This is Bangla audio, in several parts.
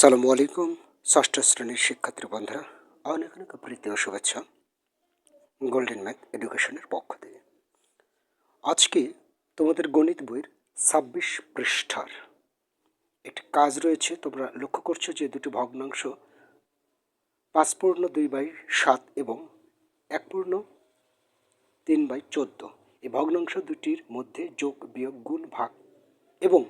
সালামু আলাইকুম, ষষ্ঠ শ্রেণির শিক্ষার্থী বন্ধুরা। অনেক অনেক প্রীতি ও শুভেচ্ছা গোল্ডেন ম্যাথ এডুকেশনের পক্ষ থেকে। আজকে তোমাদের গণিত বইয়ের ছাব্বিশ পৃষ্ঠার একটি কাজ রয়েছে। তোমরা লক্ষ্য করছ যে দুটি ভগ্নাংশ পাঁচ পূর্ণ দুই বাই সাত এবং এক পূর্ণ তিন বাই চোদ্দ। এই ভগ্নাংশ দুটির মধ্যে যোগ বিয়োগ গুণ ভাগ এবং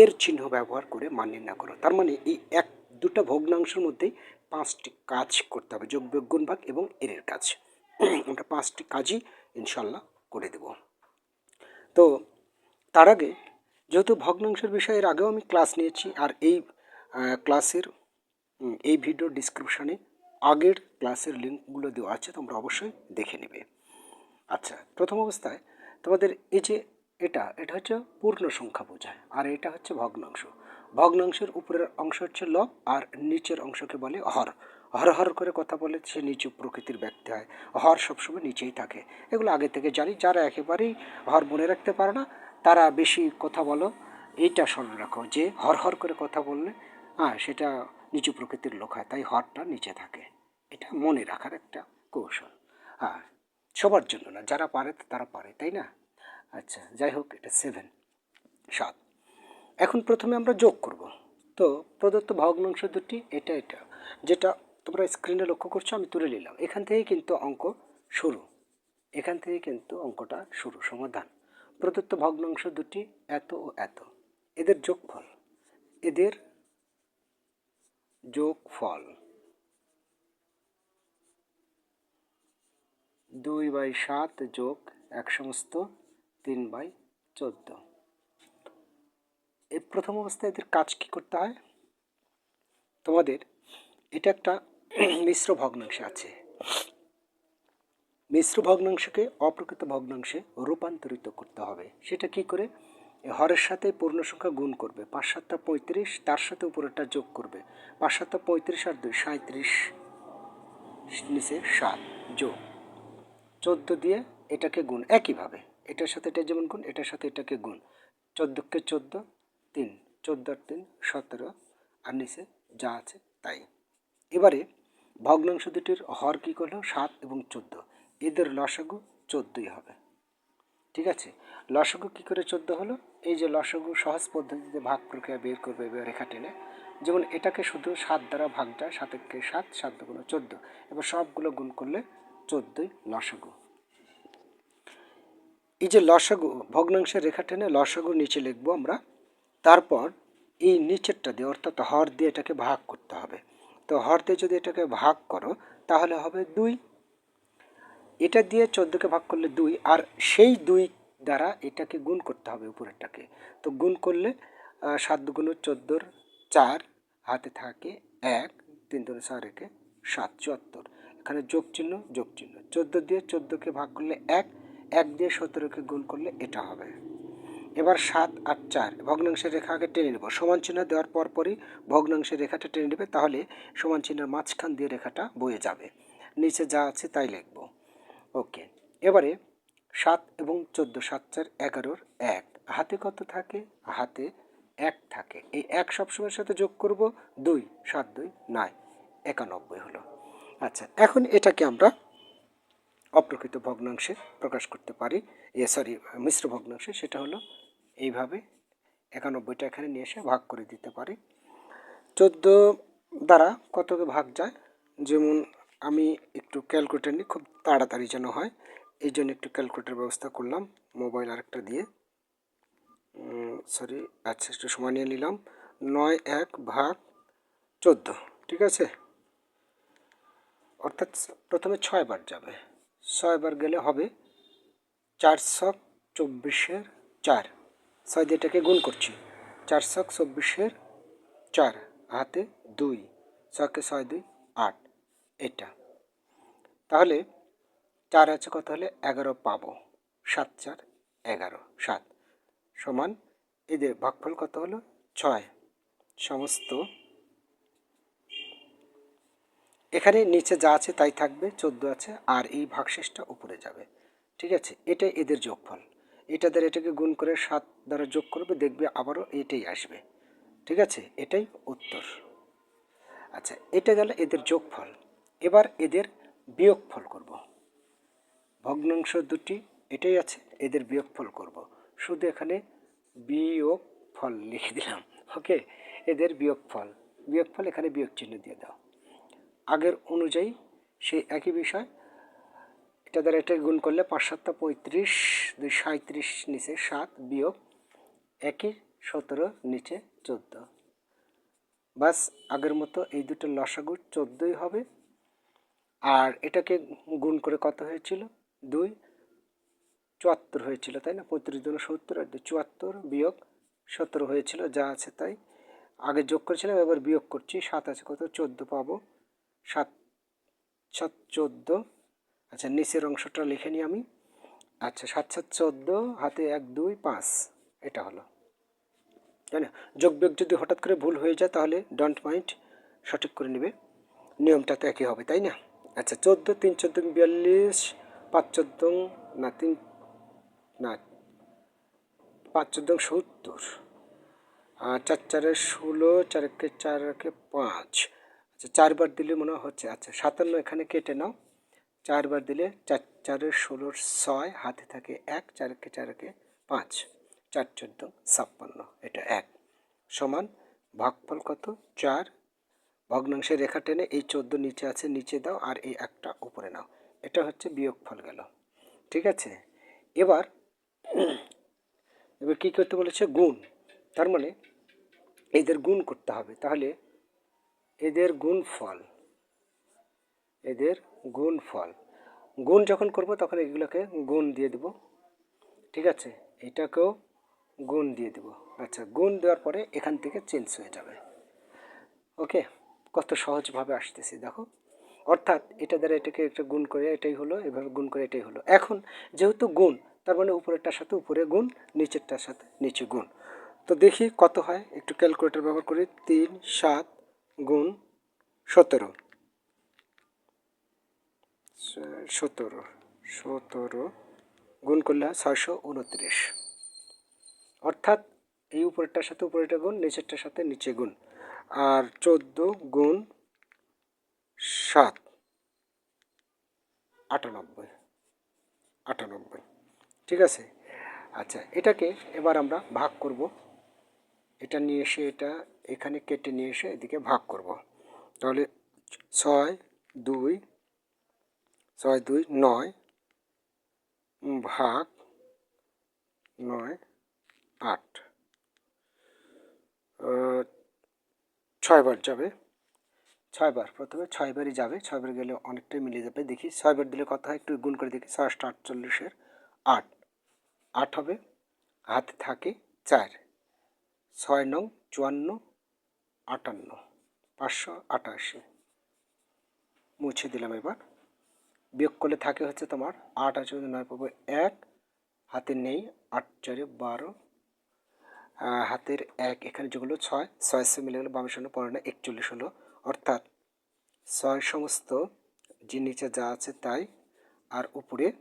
এর চিহ্ন ব্যবহার করে মান নির্ণয় করো। তার মানে এই এক, দুটো ভগ্নাংশের মধ্যেই পাঁচটি কাজ করতে হবে, যোগ ভাগ এবং এর কাজ। আমরা পাঁচটি কাজই ইনশাল্লাহ করে দেব। তো তার আগে যেহেতু ভগ্নাংশের বিষয়ে এর আগেও আমি ক্লাস নিয়েছি আর এই ক্লাসের এই ভিডিও ডিসক্রিপশানে আগের ক্লাসের লিঙ্কগুলো দেওয়া আছে, তোমরা অবশ্যই দেখে নেবে। আচ্ছা প্রথম অবস্থায় তোমাদের এই যে এটা এটা হচ্ছে পূর্ণ সংখ্যা বোঝায়, আর এটা হচ্ছে ভগ্নাংশ। ভগ্নাংশের উপরের অংশ হচ্ছে লব আর নিচের অংশকে বলে হর। হর হর করে কথা বলে সে নিচু প্রকৃতির ব্যক্তি হয়। হর সবসময় নিচেই থাকে। এগুলো আগে থেকে জানি, যারা একেবারেই হর মনে রাখতে পারে না, তারা বেশি কথা বলো এইটা স্মরণ রাখো যে হর হর করে কথা বললে হ্যাঁ সেটা নিচু প্রকৃতির লোক হয়, তাই হরটা নিচে থাকে। এটা মনে রাখার একটা কৌশল। হ্যাঁ সবার জন্য না, যারা পারে তারা পারে, তাই না? আচ্ছা যাই হোক, এটা সেভেন সাত। এখন প্রথমে আমরা যোগ করব। তো প্রদত্ত ভগ্নাংশ দুটি, এটা এটা, যেটা তোমরা স্ক্রিনে লক্ষ্য করছ, আমি তুলে নিলাম। এখান থেকে কিন্তু অঙ্ক শুরু। এখান থেকে কিন্তু অঙ্কটা শুরু, সমাধান। প্রদত্ত ভগ্নাংশ দুটি, এত ও এত। এদের যোগফল। এদের যোগফল দুই বাই সাত যোগ এক সমস্ত তিন বাই চোদ্দ। এই প্রথম অবস্থায় এদের কাজ কি করতে হয়? তোমাদের এটা একটা মিশ্র ভগ্নাংশে আছে। মিশ্র ভগ্নাংশকে অপ্রকৃত ভগ্নাংশে রূপান্তরিত করতে হবে। সেটা কি করে? হরের সাথে পূর্ণ সংখ্যা গুণ করবে। পাঁচ সাতটা পঁয়ত্রিশ, তার সাথে উপরেরটা যোগ করবে। পাঁচ সাতটা পঁয়ত্রিশ আর দুই সাঁত্রিশ নিচে সাত, যোগ। চোদ্দ দিয়ে এটাকে গুণ। একইভাবে এটার সাথে এটা যেমন গুণ, এটার সাথে এটাকে গুণ। চোদ্দোকে চোদ্দ, তিন। চোদ্দ আর তিন, সতেরো। আর নিচে যা আছে তাই। এবারে ভগ্নাংশ দুটির হর কী করল? সাত এবং চোদ্দ। এদের লসাগু চোদ্দই হবে। ঠিক আছে? লসাগু কী করে চোদ্দ হলো? এই যে লসাগু সহজ পদ্ধতিতে ভাগ প্রক্রিয়া বের করবে রেখা টেনে। যেমন এটাকে শুধু সাত দ্বারা ভাগ যায় সাত সাত দুগুণ চোদ্দ। এবার সবগুলো গুণ করলে চোদ্দই লসাগু। এই যে লসাগু, ভগ্নাংশের রেখা টেনে লসাগু নিচে লিখব আমরা। তারপর এই নিচেরটা দিয়ে, অর্থাৎ হর দিয়ে এটাকে ভাগ করতে হবে। তো হর দিয়ে যদি এটাকে ভাগ করো, তাহলে হবে দুই। এটা দিয়ে চোদ্দোকে ভাগ করলে দুই, আর সেই দুই দ্বারা এটাকে গুণ করতে হবে উপরেরটাকে। তো গুণ করলে সাত দুগুণ চোদ্দোর চার, হাতে থাকে এক, তিন দুগুণ চার একে সাত, চুয়াত্তর। এখানে যোগ চিহ্ন যোগ চিহ্ন চোদ্দ দিয়ে চোদ্দোকে ভাগ করলে এক এক দিয়ে সতেরোকে গুণ করলে এটা হবে। এবার সাত, আট, চার, ভগ্নাংশের রেখাকে টেনে নেব। সমান চিহ্ন দেওয়ার পর পরই ভগ্নাংশের রেখাটা টেনে নেবে, তাহলে সমান চিহ্নের মাঝখান দিয়ে রেখাটা বয়ে যাবে। নিচে যা আছে তাই লিখব। ওকে, এবারে সাত এবং চোদ্দ, সাত, চার, এগারোর এক। হাতে কত থাকে? হাতে এক থাকে। এই এক সবসময়ের সাথে যোগ করব দুই, সাত, দুই, নয়। একানব্বই হলো। আচ্ছা এখন এটাকে আমরা অপ্রকৃত ভগ্নাংশে প্রকাশ করতে পারি। এ সরি মিশ্র ভগ্নাংশে সেটা হলো এইভাবে একানব্বইটা এখানে নিয়ে এসে ভাগ করে দিতে পারি। চোদ্দ দ্বারা কতকে ভাগ যায়? যেমন আমি একটু ক্যালকুলেটার নিই খুব তাড়াতাড়ি যেন হয়, এই জন্য একটু ক্যালকুলেটার ব্যবস্থা করলাম, মোবাইল আরেকটা দিয়ে। সরি আচ্ছা একটু সময় নিয়ে নিলাম। নয় এক ভাগ চোদ্দ, ঠিক আছে? অর্থাৎ প্রথমে ছয় বার যাবে। ছয় বার গেলে হবে চারশো চব্বিশের চার। ছয় এটাকে গুণ করছি। চারশো চব্বিশের চার, হাতে দুই, ছয়কে ছয় দুই, আট, এটা। তাহলে চার আছে কত হলে? এগারো পাবো। সাত, চার, এগারো, সাত। সমান এদের ভাগফল কত হলো? ছয়। সমস্ত এখানে নিচে যা আছে তাই থাকবে, চোদ্দ আছে, আর এই ভাগশেষটা উপরে যাবে। ঠিক আছে? এটাই এদের যোগফল। এটা দ্বারা এটাকে গুণ করে সাত দ্বারা যোগ করবে, দেখবে আবারও এটাই আসবে। ঠিক আছে? এটাই উত্তর। আচ্ছা এটা গেল এদের যোগফল। এবার এদের বিয়োগফল করব। ভগ্নাংশ দুটি, এটাই আছে, এদের বিয়োগফল করব। শুধু এখানে বিয়োগ ফল লিখে দিলাম। ওকে? এদের বিয়োগফল। বিয়োগফল এখানে বিয়োগ চিহ্ন দিয়ে দাও। আগের অনুযায়ী সেই একই বিষয়। এটা দ্বারা এটা গুণ করলে পাঁচ সাতটা পঁয়ত্রিশ, দুই সাঁত্রিশ নিচে সাত বিয়োগ একই সতেরো নিচে চোদ্দ। বাস আগের মতো এই দুটো লসাগু চোদ্দোই হবে। আর এটাকে গুণ করে কত হয়েছিল? দুই, চুয়াত্তর হয়েছিল, তাই না? পঁয়ত্রিশ জন সত্তর আর চুয়াত্তর বিয়োগ সতেরো হয়েছিল, যা আছে তাই। আগে যোগ করেছিলাম, এবার বিয়োগ করছি, সাত আছে কত? চোদ্দ পাবো। সাত সাত, চোদ্দ। আচ্ছা নিচের অংশটা লিখে নিই আমি। আচ্ছা সাত সাত, চোদ্দ, হাতে এক, দুই, পাঁচ। এটা হলো। তাই না? যোগ যদি হঠাৎ করে ভুল হয়ে যায়, তাহলে ডন্ট মাইন্ড সঠিক করে নেবে। নিয়মটা তো একই হবে, তাই না? আচ্ছা চোদ্দ, তিন, চোদ্দ, বিয়াল্লিশ, পাঁচ, চোদ্দ, না, তিন, না, পাঁচ, চোদ্দ, সত্তর। আর চার, চারে ষোলো চারকে চারকে পাঁচ। আচ্ছা চারবার দিলে মনে হচ্ছে। আচ্ছা সাতান্ন এখানে কেটে নাও। চারবার দিলে চার চারের ষোলোর ছয়, হাতে থাকে এক, চারকে চারকে পাঁচ। চার চোদ্দ, ছাপ্পান্ন, এটা এক। সমান ভাগফল কত? চার। ভগ্নাংশের রেখা টেনে এই চোদ্দ নিচে আছে, নিচে দাও আর এই একটা উপরে নাও। এটা হচ্ছে বিয়োগফল গেল। ঠিক আছে? এবার এবার কী করতে বলেছে? গুণ। তার মানে এদের গুণ করতে হবে। তাহলে এদের গুণ ফল। এদের গুণ ফল। গুণ যখন করব তখন এগুলোকে গুণ দিয়ে দেব। ঠিক আছে? এটাকেও গুণ দিয়ে দেব। আচ্ছা গুণ দেওয়ার পরে এখান থেকে চেঞ্জ হয়ে যাবে। ওকে কত সহজভাবে আসতেছি, দেখো। অর্থাৎ এটা দ্বারা এটাকে একটা গুণ করে এটাই হলো, এভাবে গুণ করে এটাই হলো। এখন যেহেতু গুণ, তার মানে উপরেরটার সাথে উপরে গুণ, নিচেরটার সাথে নিচে গুণ। তো দেখি কত হয়? একটু ক্যালকুলেটর ব্যবহার করি তিন, সাত গুণ সতেরো। সতেরো সতেরো গুণ করলে ছয়শো উনত্রিশ। অর্থাৎ এই উপরেরটার সাথে উপরেরটা গুণ, নিচেরটার সাথে নিচে গুণ। আর চোদ্দ গুণ সাত, আটানব্বই আটানব্বই। ঠিক আছে? আচ্ছা এটাকে এবার আমরা ভাগ করব। এটা নিয়ে এসে এটা এখানে কেটে নিয়ে এসে এদিকে ভাগ করব। তাহলে ছয় দুই ছয় দুই নয় ভাগ নয় আট। ছয়বার যাবে। ছয়বার, প্রথমে ছয়বারই যাবে। ছয়বার গেলে অনেকটাই মিলে যাবে। দেখি, ছয়বার দিলে কত হয়? একটু গুণ করে দেখি। ছয় আটটা আটচল্লিশের আট। আট হবে, হাতে থাকে চার। ছয় নং, চুয়ান্ন আটান্ন, পাঁচশো আটাশি। মুছে দিলাম এবার। বিয়োগ করলে থাকে হচ্ছে তোমার আট আছে নয় পাবো এক। হাতে নেই, আট চারে বারো। হাতের এক, এখানে যেগুলো ছয়। ছয়শো মিলে গেলো বামের সঙ্গে পনেরো একচল্লিশ হলো। অর্থাৎ ছয় সমস্ত যে নিচে যা আছে তাই, আর উপরে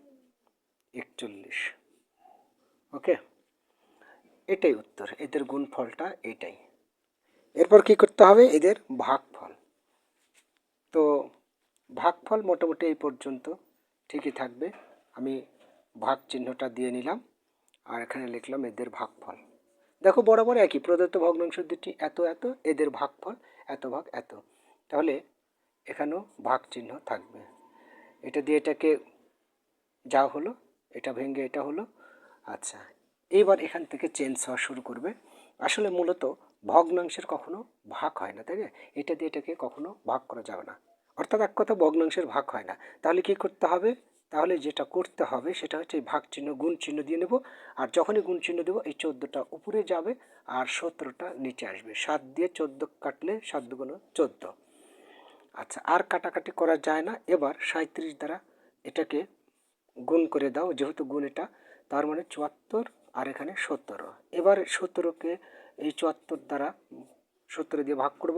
একচল্লিশ। ওকে? এটাই উত্তর। এদের গুণফলটা এটাই। এরপর কি করতে হবে? এদের ভাগফল। তো ভাগফল মোটামুটি এই পর্যন্ত ঠিকই থাকবে। আমি ভাগ চিহ্নটা দিয়ে নিলাম আর এখানে লিখলাম এদের ভাগফল। দেখো বরাবর একই, প্রদত্ত ভগ্নাংশ দুটি এত এত, এদের ভাগফল এত ভাগ এত। তাহলে এখানেও ভাগ চিহ্ন থাকবে। এটা দিয়ে এটাকে যা হলো, এটা ভেঙে এটা হলো। আচ্ছা এইবার এখান থেকে চেঞ্জ হওয়া শুরু করবে। আসলে মূলত ভগ্নাংশের কখনো ভাগ হয় না, তাই না? এটা দিয়ে এটাকে কখনো ভাগ করা যাবে না। অর্থাৎ এক কথা ভগ্নাংশের ভাগ হয় না। তাহলে কি করতে হবে? তাহলে যেটা করতে হবে সেটা হচ্ছে ভাগ চিহ্ন, গুণ চিহ্ন দিয়ে নেব। আর যখনই গুণ চিহ্ন দেবো, এই চোদ্দোটা উপরে যাবে আর সতেরোটা নিচে আসবে। সাত দিয়ে চোদ্দ কাটলে সাত দুগুণ চোদ্দ। আচ্ছা আর কাটাকাটি করা যায় না। এবার সাঁত্রিশ দ্বারা এটাকে গুণ করে দাও, যেহেতু গুণ এটা, তার মানে চুয়াত্তর আর এখানে সতেরো। এবার সতেরোকে এই চুয়াত্তর দ্বারা সত্তর দিয়ে ভাগ করব।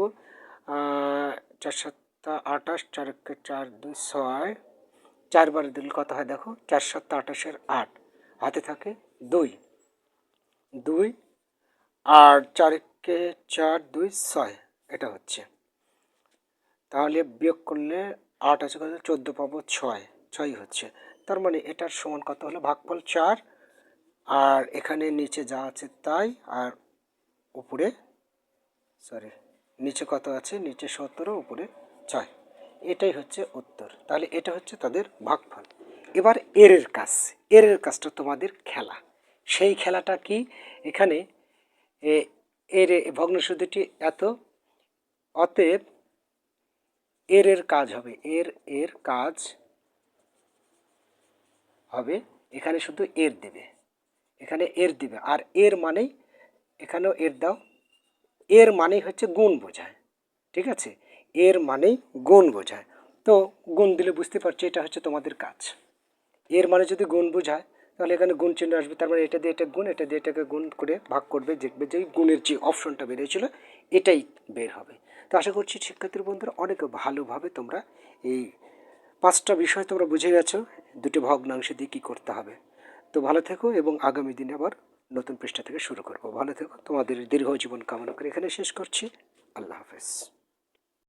চার সাতটা আঠাশ চারকে চার দুই ছয়। চারবার দিল কত হয় দেখো? চার সাতটা আঠাশের আট। হাতে থাকে দুই। দুই আর চারকে চার দুই ছয়। এটা হচ্ছে। তাহলে বিয়োগ করলে আট আছে কত? চোদ্দ পাবো ছয়। ছয় হচ্ছে। তার মানে এটার সমান কত হলো? ভাগফল চার। আর এখানে নিচে যা আছে তাই। আর উপরে সরি নিচে কত আছে? নিচে সতেরো, উপরে ছয়। এটাই হচ্ছে উত্তর। তাহলে এটা হচ্ছে তাদের ভাগফল। এবার এরের কাজ। এরের কাজটা তোমাদের খেলা। সেই খেলাটা কি? এখানে এর ভগ্নসূত্রটি এত। অতএব, এর এর কাজ হবে। এর এর কাজ হবে, এখানে শুধু এর দেবে। এখানে এর দিবে। আর এর মানেই এখানেও এর দাও। এর মানেই হচ্ছে গুণ বোঝায়, ঠিক আছে? এর মানেই গুণ বোঝায়। তো গুণ দিলে বুঝতে পারছ এটা হচ্ছে তোমাদের কাজ। এর মানে যদি গুণ বোঝায়, তাহলে এখানে গুণ চিহ্ন আসবে। তার মানে এটা দিয়ে এটা গুণ, এটা দিয়ে এটাকে গুণ করে ভাগ করবে, দেখবে যে গুণের যে অপশনটা বেরিয়েছিল, এটাই বের হবে। তো আশা করছি শিক্ষার্থীর বন্ধুরা অনেক ভালোভাবে তোমরা এই পাঁচটা বিষয় তোমরা বুঝে গেছো। দুটো ভগ্নাংশ দিয়ে কী করতে হবে। তো ভালো থেকো এবং আগামী দিনে আবার নতুন পৃষ্ঠা থেকে শুরু করব। ভালো থেকো। তোমাদের দীর্ঘ জীবন কামনা করে এখানে শেষ করছি। আল্লাহ হাফেজ।